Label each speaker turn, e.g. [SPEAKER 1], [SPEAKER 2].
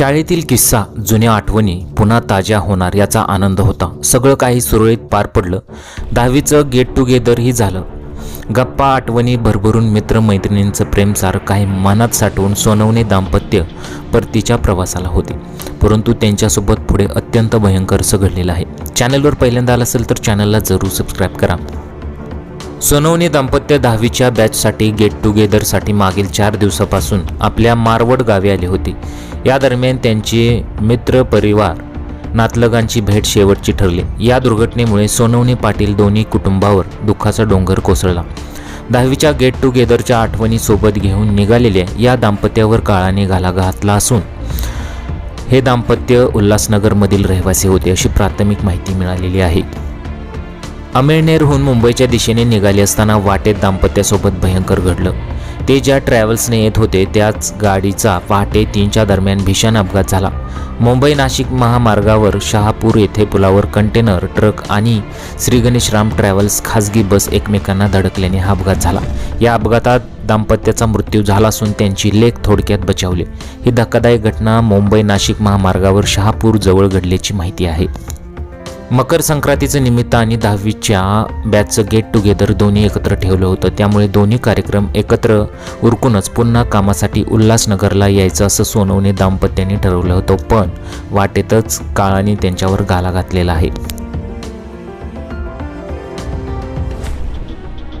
[SPEAKER 1] शाळेतील किस्सा जुन्या आठवणी पुन्हा ताज्या होणार याचा आनंद होता. सगळं काही सुरळीत पार पडलं. दहावीचं गेट टुगेदरही झालं. गप्पा आठवणी भरभरून मित्रमैत्रिणींचं प्रेम सारं काही मनात साठवून सोनवणे दाम्पत्य परतीच्या प्रवासाला होते. परंतु त्यांच्यासोबत पुढे अत्यंत भयंकर असं घडलेलं आहे. चॅनलवर पहिल्यांदा आलं असेल तर चॅनलला जरूर सबस्क्राईब करा. सोनवणे दाम्पत्य दहावीच्या बॅचसाठी गेट टुगेदरसाठी मागील चार दिवसापासून आपल्या मारवड गावी आले होते. या दरम्यान त्यांचे मित्र परिवार नातलगांची भेट शेवटची ठरली. या दुर्घटनेमुळे सोनवणे पाटील दोन्ही कुटुंबावर दुःखाचा डोंगर कोसळला. दहावीच्या गेट टुगेदरच्या आठवणी सोबत घेऊन निघालेल्या या दाम्पत्यावर काळाने घाला घातला असून हे दाम्पत्य उल्हासनगरमधील रहिवासी होते अशी प्राथमिक माहिती मिळालेली आहे. अमेळनेरहून मुंबईच्या दिशेने निघाले असताना वाटेत दाम्पत्यासोबत भयंकर घडलं. ते ज्या ट्रॅव्हल्सने येत होते त्याच गाडीचा पहाटे तीनच्या दरम्यान भीषण अपघात झाला. मुंबई नाशिक महामार्गावर शहापूर येथे पुलावर कंटेनर ट्रक आणि श्रीगणेश राम ट्रॅव्हल्स खासगी बस एकमेकांना धडकल्याने हा अपघात झाला. या अपघातात दाम्पत्याचा मृत्यू झाला असून त्यांची लेख थोडक्यात बचावले. ही धक्कादायक घटना मुंबई नाशिक महामार्गावर शहापूर जवळ घडल्याची माहिती आहे. मकर संक्रांतीचं निमित्त आणि दहावीच्या बॅचचं गेट टुगेदर दोन्ही एकत्र ठेवलं होतं. त्यामुळे दोन्ही कार्यक्रम एकत्र उरकूनच पुन्हा कामासाठी उल्हासनगरला यायचं असं सोनवणे दाम्पत्याने ठरवलं होतं. पण वाटेतच काळाने त्यांच्यावर गाला घातलेला आहे.